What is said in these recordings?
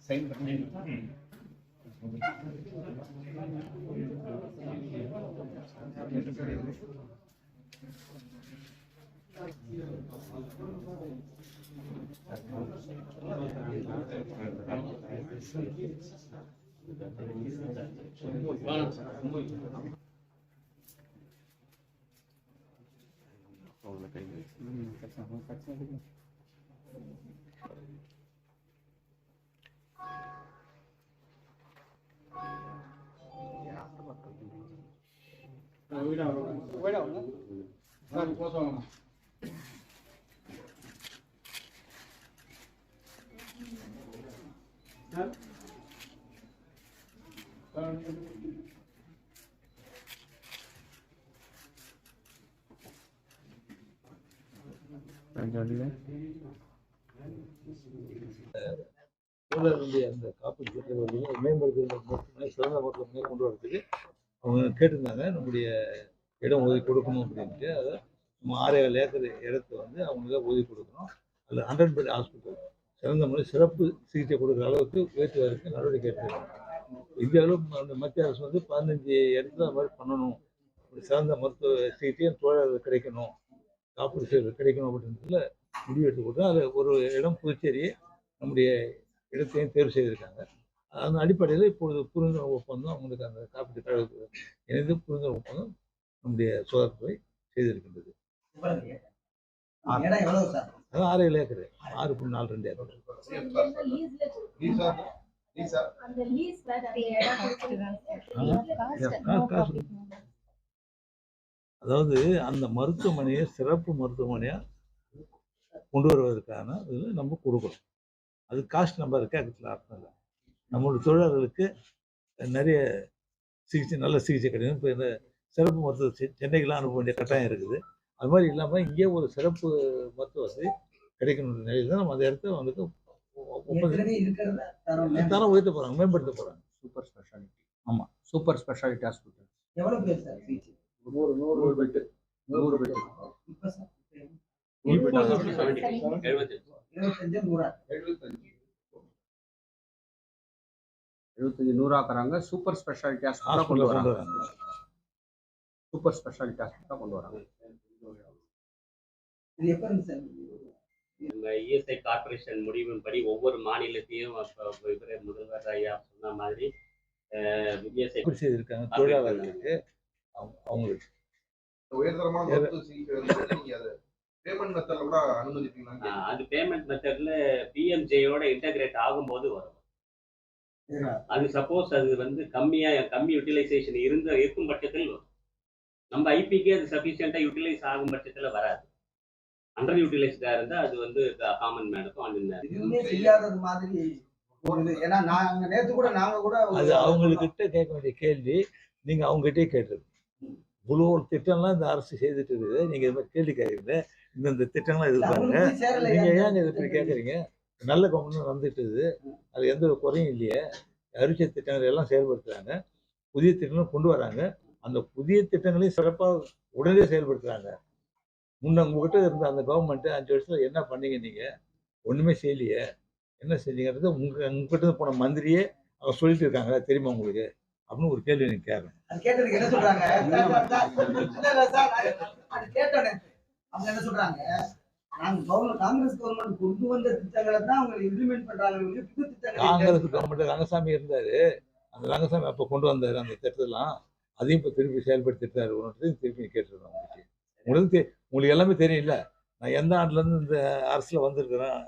Same thing. Rồi, quay đầu, quay đầu nữa. Ra được qua rồi mà. அந்த காப்பீடு திட்டம் வந்து சிறந்த முறையில் கொண்டு வரதுக்கு அவங்க கேட்டிருந்தாங்க நம்முடைய இடம் ஒதுக்கி கொடுக்கணும் அப்படின்ட்டு. அதை நம்ம ஆறே ஏக்கர் இடத்த வந்து அவங்களுக்கு ஒதுக்கி கொடுக்கணும். அதில் ஹண்ட்ரட் பெட் ஹாஸ்பிட்டல் சிறந்த முறை சிறப்பு சிகிச்சை கொடுக்குற அளவுக்கு உயர்த்துவதற்கு நடவடிக்கை எடுத்துருக்காங்க. இந்தியாவிலும் அந்த மத்திய அரசு வந்து பதினஞ்சு இடத்துல அது மாதிரி பண்ணணும். ஒரு சிறந்த மருத்துவ சிகிச்சையும் தொழிலாளர் கிடைக்கணும். காப்பீடு செய்வது கிடைக்கணும் அப்படின்றதுல முடிவு எடுத்து கொடுத்தா அதில் ஒரு இடம் புதுச்சேரி நம்முடைய இடத்தையும் தேர்வு செய்திருக்காங்க. அந்த அடிப்படையில் இப்பொழுது புரிந்துணர்வு ஒப்பந்தம் அவங்களுக்கு அந்த காப்பீட்டு கழகத்துக்கு இணைந்து புரிந்துணர்வு ஒப்பந்தம் நம்முடைய சுகாதாரத்துறை செய்திருக்கின்றது. இடம் எவ்வளவு சார்? அது ஆறு ஏழு ஏக்கர். ஆறு புள்ளி நாலு ரெண்டு ஏக்கர். அதாவது அந்த மருத்துவமனையை சிறப்பு மருத்துவமனையாக கொண்டு வருவதற்கான இதில் நம்ம கொடுக்குறோம் அது காஸ்ட் நம்ம கேட்கறதுல அர்த்தம் இல்லை. நம்மளுடைய தொழிலாளர்களுக்கு நிறைய சிகிச்சை நல்ல சிகிச்சை கிடைக்கும். இப்போ இந்த சிறப்பு மருத்துவ செ- சென்னைக்கெல்லாம் அனுப்ப வேண்டிய கட்டாயம் இருக்குது. அது மாதிரி இல்லாமல் இங்கே ஒரு சிறப்பு மருத்துவ வசதி கிடைக்கணுன்ற நிலையில் தான் நம்ம அந்த இடத்த வந்துட்டு தரம். உயர்த்த போகிறாங்க மேம்படுத்த போகிறாங்க சூப்பர் ஸ்பெஷாலிட்டி ஆமா. சூப்பர் ஸ்பெஷாலிட்டி ஹாஸ்பிட்டல் எவ்வளவு பேர் சார் நூறு நூறு பெட்டு நூறு பெட்டு இப்ப சார் எழுபத்தஞ்சு நூறாக்குறாங்க சூப்பர் ஸ்பெஷாலிட்டி ஹாஸ்பிட்டலாக கொண்டு ஹாஸ்பிட்டல் கொண்டு வராங்க. வராங்க சூப்பர் ஸ்பெஷாலிட்டி ஹாஸ்பிட்டலாக கொண்டு வராங்க. இஎஸ்ஐ கார்பரேஷன் முடிவின்படி ஒவ்வொரு மாநிலத்தையும் இவரு முதல்வர் ஐயா சொன்ன மாதிரி இஎஸ்ஐ செய்திருக்காங்க. தொழிலாளர்களுக்கு அவங்களுக்கு. உயர்தரமான பேமெண்ட் மெத்தட்ல கூட அனுமதிப்பீங்களா அது பேமெண்ட் மெத்தட்ல பிஎம்ஜேயோட இன்டகிரேட் ஆகும்போது வரும். அது சப்போஸ் அது வந்து கம்மியா கம்மி யூட்டிலைசேஷன் இருந்த இருக்கும் பட்சத்தில் வரும். நம்ம ஐபிக்கே அது சஃபிஷியண்டா யூட்டிலைஸ் ஆகும் பட்சத்துல வராது. அண்டர் யூட்டிலைஸ்டா இருந்தா அது வந்து காமன் மேனுக்கும் அண்ட் எதுவுமே செய்யாதது மாதிரி ஏன்னா நாங்க நேத்து கூட நாங்க கூட அது அவங்கக்கிட்ட கேட்க வேண்டிய கேள்வி. நீங்க அவங்ககிட்டயே கேட்டுருங்க. இவ்வளோ ஒரு திட்டம்லாம் இந்த அரசு செய்துட்டு இருக்குது. நீங்க இது மாதிரி கேள்வி கேட்குறீங்க. இந்த இந்த திட்டம்லாம் இது பாருங்க. நீங்க ஏன் இதை இப்படி கேட்குறீங்க? நல்ல கவர்மெண்ட் இருக்குது. அது எந்த ஒரு குறையும் இல்லையே. அறிவிச்ச திட்டங்கள் எல்லாம் செயல்படுத்துறாங்க. புதிய திட்டங்களும் கொண்டு வராங்க. அந்த புதிய திட்டங்களையும் சிறப்பாக உடனே செயல்படுத்துறாங்க. முன்ன உங்ககிட்ட இருந்த அந்த கவர்மெண்ட் அஞ்சு வருஷத்துல என்ன பண்ணீங்க நீங்க? ஒண்ணுமே செய்யலையே. என்ன செஞ்சீங்கிறது உங்க உங்ககிட்ட இருந்து போன மந்திரியே அவங்க சொல்லிட்டு இருக்காங்க தெரியுமா உங்களுக்கு? அப்படின்னு ஒரு கேள்வி எனக்கு கேட்டதுக்கு என்ன சொல்றாங்க? அவங்க என்ன சொல்றாங்க? நாங்க கவர்மெண்ட் காங்கிரஸ் கவர்மெண்ட் கொண்டு வந்த திட்டங்களை தான் அவங்க இம்ப்ளிமெண்ட் பண்றாங்க ஒழிய புது திட்டங்களை காங்கிரஸ் கவர்மெண்ட் ரங்கசாமி இருந்தாரு. அந்த ரங்கசாமி அப்ப கொண்டு வந்தாரு அந்த திட்டத்தெல்லாம். அதையும் இப்ப திருப்பி செயல்படுத்திட்டாரு. ஒன்று திருப்பி கேட்டுருக்கோம் உங்களுக்கு உங்களுக்கு உங்களுக்கு எல்லாமே தெரியும் நான் எந்த ஆண்டுல இருந்து இந்த அரசுல வந்திருக்கிறேன்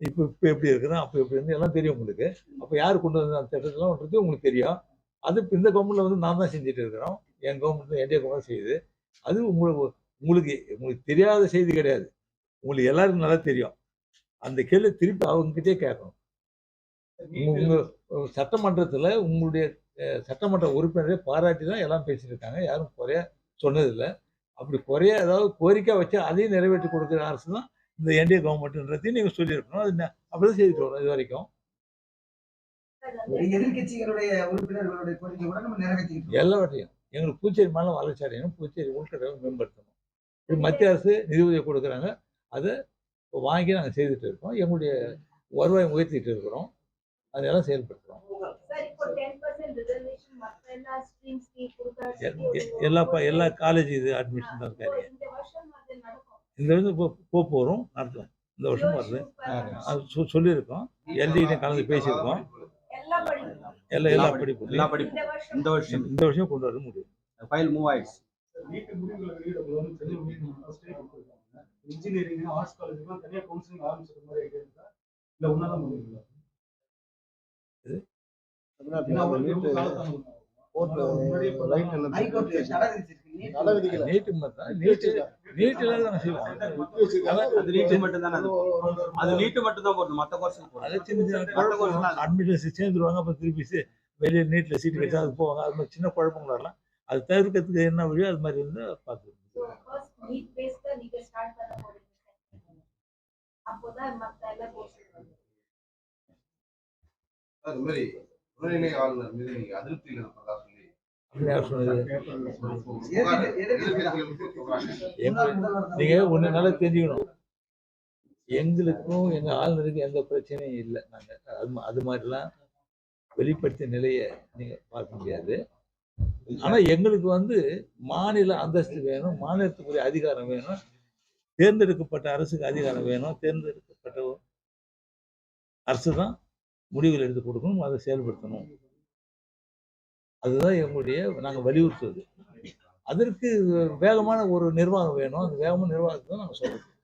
இப்போ இப்போ எப்படி இருக்கிறேன் அப்போ எப்படி இருந்து எல்லாம் தெரியும் உங்களுக்கு. அப்போ யார் கொண்டு வந்த அந்த திட்டத்தெல்லாம் உங்களுக்கு தெரியும். அது இப்போ இந்த கவர்மெண்ட்ல வந்து நான் தான் செஞ்சுட்டு இருக்கிறோம் என் கவர்மெண்ட் என்டிஏ கவர்மெண்ட் செய்யுது. அது உங்களுக்கு உங்களுக்கு உங்களுக்கு தெரியாத செய்தி கிடையாது. உங்களுக்கு எல்லாருக்கும் நல்லா தெரியும். அந்த கேள்வி திருப்பி அவங்ககிட்டே கேட்கணும். உங்கள் சட்டமன்றத்தில் உங்களுடைய சட்டமன்ற உறுப்பினரை பாராட்டி தான் எல்லாம் பேசிட்டு இருக்காங்க. யாரும் குறைய சொன்னதில்லை. அப்படி குறைய ஏதாவது கோரிக்கை வச்சா அதையும் நிறைவேற்றி கொடுக்குற அரசு தான் இந்த என்டிஏ கவர்மெண்ட்ன்றதையும் நீங்கள் சொல்லியிருக்கணும். அது அப்படிதான் செய்துட்டு வரோம் இது வரைக்கும். எல்லாவற்றையும் எங்களுக்கு பூச்சேரி மாநிலம் வளர்ச்சி அடையணும் பூச்சேரி உள்கட்டமைப்பை மேம்படுத்தணும். இது மத்திய அரசு நிதி உதவி கொடுக்குறாங்க. அதை வாங்கி நாங்கள் செய்துட்டு இருக்கோம். எங்களுடைய வருவாயை உயர்த்திட்டு இருக்கிறோம். அதெல்லாம் செயல்படுத்துகிறோம் எல்லா எல்லா ப- எல்லா காலேஜ் இது அட்மிஷன் தான் இருக்காரு. இந்த வருஷம் போக போகிறோம் நடத்தும் இந்த வருஷம் வருது. அது சொல்லியிருக்கோம். எல்டிகிட்ட கலந்து பேசியிருக்கோம். எல்லா எல்லா எல்லா எல்லா படி- படிப்பும் எல்லா படிப்பும் இந்த வருஷம் இந்த வருஷம். கொண்டு வர முடியும். ஃபைல் மூவ் ஆயிடுச்சு. இன்ஜினியரிங் ஆர்ட்ஸ் காலேஜுக்குலாம் தனியாக கவுன்சிலிங் ஆரம்பிச்சிருக்க மாதிரி ஐடியா இருக்கா இல்லை ஒன்றா ஏன்னா தடை விதிச்சிருக்கு நீட் மட்டும் செய்வோம். அது தானே. அது அது நீட்டு மட்டும் தான் போடணும். கோர்ஸ் அதை சின்ன சின்ன குழப்பம் அட்மிஷன் சேர்ந்துருவாங்க. அப்புறம் திருப்பி சே- வெளியே நீட்டில் சீட்டு கிடைச்சா அது போவாங்க. அது மாதிரி சின்ன குழப்பங்கள் வரலாம். அது தவிர்க்கிறதுக்கு என்ன வழியோ அது மாதிரி நீட் பண்ண போறீங்க. அப்போதான் மத்த எல்லா கோர்ஸ் அது மாதிரி துணைநிலை ஆளுநர் மீது நீங்க அதிருப்தியில் இருக்கிறதா எங்க நீங்கள் ஒன்று நல்லா தெரிஞ்சுக்கணும். எங்களுக்கும் எங்கள் ஆளுநருக்கும் எந்த பிரச்சனையும் இல்லை நாங்கள் அது அது மாதிரிலாம் வெளிப்படுத்திய நிலையை நீங்கள் பார்க்க முடியாது. ஆனால் எங்களுக்கு வந்து மாநில அந்தஸ்து வேணும் மாநிலத்துக்குரிய அதிகாரம் வேணும். தேர்ந்தெடுக்கப்பட்ட அரசுக்கு அதிகாரம் வேணும். தேர்ந்தெடுக்கப்பட்ட அரசு தான் முடிவுகள் எடுத்து கொடுக்கணும் அதை செயல்படுத்தணும். அதுதான் எங்களுடைய நாங்கள் வலியுறுத்துவது. அதற்கு வேகமான ஒரு நிர்வாகம் வேணும். அந்த வேகமான நிர்வாகத்தை தான் நாங்கள் சொல்றோம்.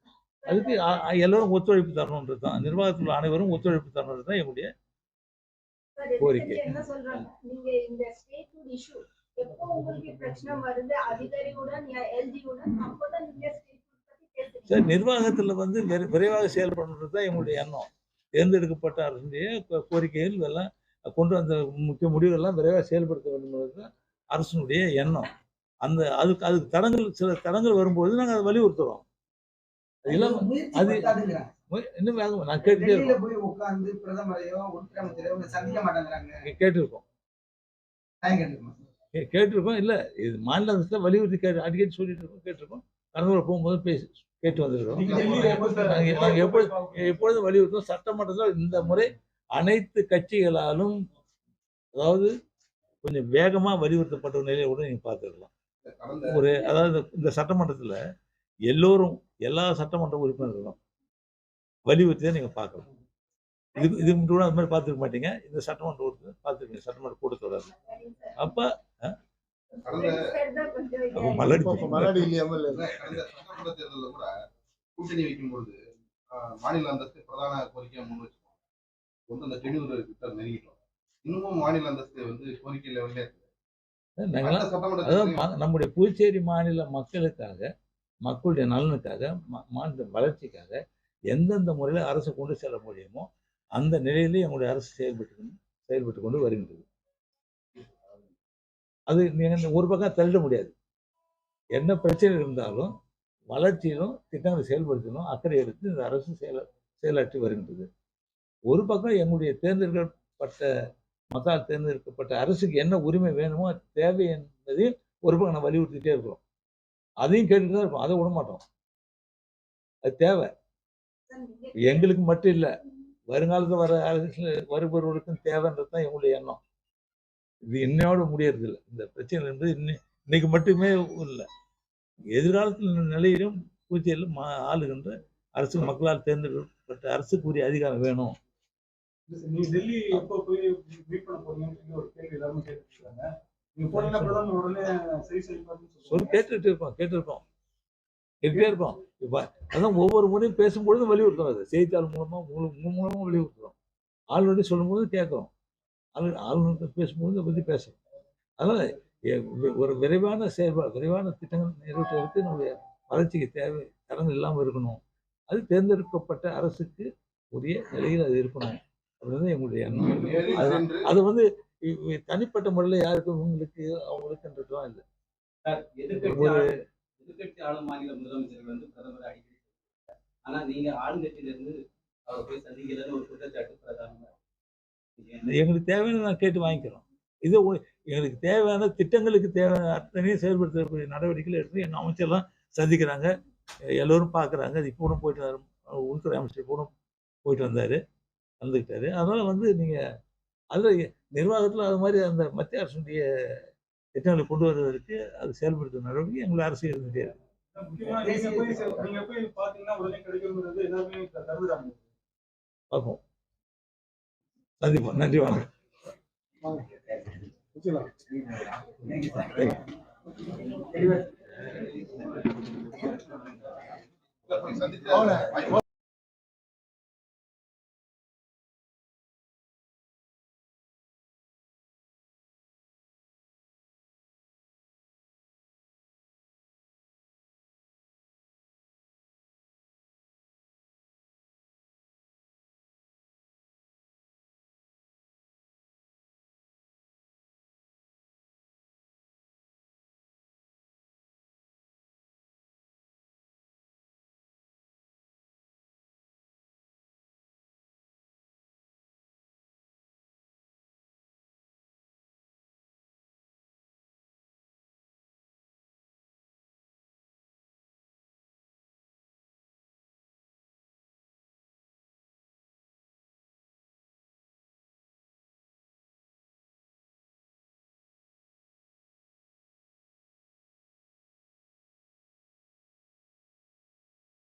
அதுக்கு எல்லாரும் ஒத்துழைப்பு தரணுன்றது தான். நிர்வாகத்தில் உள்ள அனைவரும் ஒத்துழைப்பு தரணுன்றது தான் எங்களுடைய கோரிக்கை. சார் நிர்வாகத்தில் வந்து விரை- விரைவாக செயல்படணுன்றது தான் எங்களுடைய எண்ணம். தேர்ந்தெடுக்கப்பட்ட கோரிக்கைகள் இதெல்லாம் கொண்டு வந்த முக்கிய முடிவுகள்லாம் விரைவாக செயல்படுத்த வேண்டும் தான் அரசினுடைய எண்ணம். அந்த அதுக்கு அதுக்கு தடங்கள் சில தடங்கள் வரும்போது நாங்கள் அதை வலியுறுத்துறோம். அது இன்னும் வேகம் நான் கேட்டுட்டே இருக்கோம். கேட்டிருக்கோம். கேட்டுருக்கோம். இல்லை இது மாநில அரசுல வலியுறுத்தி கேட்டு அடிக்கடி சொல்லிட்டு இருக்கோம் கேட்டிருக்கோம். கடந்த முறை போகும்போது பேசி கேட்டு வந்திருக்கோம் நீங்க டெல்லியில எப்போ சார் நாங்க- நாங்க எப்பொழுது எப்பொழுதும் வலியுறுத்தும் சட்டமன்றத்தில் இந்த முறை அனைத்து கட்சிகளாலும் அதாவது கொஞ்சம் வேகமாக வலியுறுத்தப்பட்ட ஒரு நிலையை கூட நீங்கள் பார்த்துருக்கலாம். கடந்த ஒரு அதாவது இந்த சட்டமன்றத்தில் எல்லோரும் எல்லா சட்டமன்ற உறுப்பினர்களும் வலியுறுத்தி தான் நீங்கள் பார்க்கலாம் இது இதுக்கு முன்னாடி கூட அது மாதிரி பார்த்துருக்க மாட்டீங்க. இந்த சட்டமன்ற உறுப்பினர் பார்த்துருக்கீங்க. சட்டமன்ற கூட்டத்தொடர். அப்போ இதா தேர்தலில் கூட கூட்டணி வைக்கும் பொழுது மாநில அந்தஸ்து பிரதான கோரிக்கையா முன் வச்சிருக்கோம் வந்து அந்த டென்னூர் கிட்ட நெருங்கிட்டோம். இன்னமும் மாநில அந்தஸ்து வந்து கோரிக்கை லெவல்ல நம்முடைய புதுச்சேரி மாநில மக்களுக்காக மக்களுடைய நலனுக்காக மாநில வளர்ச்சிக்காக எந்தெந்த முறையில் அரசு கொண்டு செல்ல முடியுமோ அந்த நிலையிலே எங்களுடைய அரசு செயல்பட்டு செயல்பட்டு கொண்டு வருகின்றது. அது நீங்கள் ஒரு பக்கம் தள்ளிட முடியாது. என்ன பிரச்சனை இருந்தாலும் வளர்ச்சியிலும் திட்டங்களை செயல்படுத்தணும் அக்கறை எடுத்து இந்த அரசு செயல செயலாற்றி வருகின்றது. ஒரு பக்கம் எங்களுடைய தேர்ந்தெடுக்கப்பட்ட மத்தால் தேர்ந்தெடுக்கப்பட்ட அரசுக்கு என்ன உரிமை வேணுமோ அது தேவை என்பதையும் ஒரு பக்கம் நான் வலியுறுத்திட்டே இருக்கிறோம். அதையும் கேட்டுட்டு தான் இருக்கும். அதை விட மாட்டோம். அது தேவை. எங்களுக்கு மட்டும் இல்லை. வருங்காலத்தில் வர அரசு வருபவர்களுக்கும் தேவைன்றது தான் எங்களுடைய எண்ணம். இது என்னையோட முடியறது இல்லை. இந்த பிரச்சனை என்பது இன்னை இன்னைக்கு மட்டுமே இல்லை. எதிர்காலத்தில் நிலையிலும் பூச்சையில் மா ஆளுகின்ற அரசு மக்களால் தேர்ந்தெடுக்கப்பட்ட அரசுக்குரிய அதிகாரம் வேணும். நீங்க டெல்லி எப்போ போய் மீட் பண்ண போறீங்கன்னு சொல்லி ஒரு கேள்வி எல்லாரும் கேட்டுருக்காங்க. நீங்க போனீங்கன்னா பிரதமர் உடனே சரி செய்வாருன்னு சொல்லி கேட்டுட்டு இருப்பான் கேட்டிருக்கோம் கேட்டுட்டே இருப்போம். இப்போ அதான் ஒவ்வொரு முறையும் பேசும்பொழுதும் வலியுறுத்துறோம் அது. செய்தித்தாள் மூலமா உங்களுக்கு உங்க மூலமா வலியுறுத்துறோம். ஆளுநர் சொல்லும்போது கேட்குறோம். ஆளு ஆளுநர் பேசும்போது இதை பற்றி பேசுறோம். அதனால் ஒரு விரைவான செயல்பாடு விரைவான திட்டங்கள் நிறைவேற்றுவதற்கு நம்முடைய வளர்ச்சிக்கு தேவை தரம் இல்லாமல் இருக்கணும். அது தேர்ந்தெடுக்கப்பட்ட அரசுக்கு உரிய நிலையில் அது இருக்கணும். அப்படின்றது எங்களுடைய எண்ணம். அது- வந்து தனிப்பட்ட முறையில் யாருக்கும் இவங்களுக்கு அவங்களுக்குன்றதுலாம் இல்லை. எதிர்கட்சி ஒரு எதிர்க்கட்சி ஆளும் மாநில முதலமைச்சர்கள் வந்து பிரதமர் அடிக்கடி ஆனா நீங்க ஆளுங்கட்சியில இருந்து அவரை போய் சந்திக்கலன்னு ஒரு குற்றச்சாட்டு பிரதானமா இருக்கு. எங்களுக்கு தேவையான நான் கேட்டு வாங்கிக்கிறோம். இது எங்களுக்கு தேவையான திட்டங்களுக்கு தேவையான அத்தனையும் செயல்படுத்தக்கூடிய நடவடிக்கைகள் எடுத்து எங்கள் அமைச்சர்லாம் சந்திக்கிறாங்க. எல்லோரும் பார்க்குறாங்க. அது இப்போ போயிட்டு உள்துறை அமைச்சர் கூட போயிட்டு வந்தார். கலந்துக்கிட்டாரு. அதனால் வந்து நீங்கள் அதில் நிர்வாகத்தில் அது மாதிரி அந்த மத்திய அரசுடைய திட்டங்களை கொண்டு வருவதற்கு அது செயல்படுத்தும் நடவடிக்கை எங்களை அரசு இருந்துகிட்டே பார்ப்போம். சந்திப்போம் நன்றி வணக்கம். போய்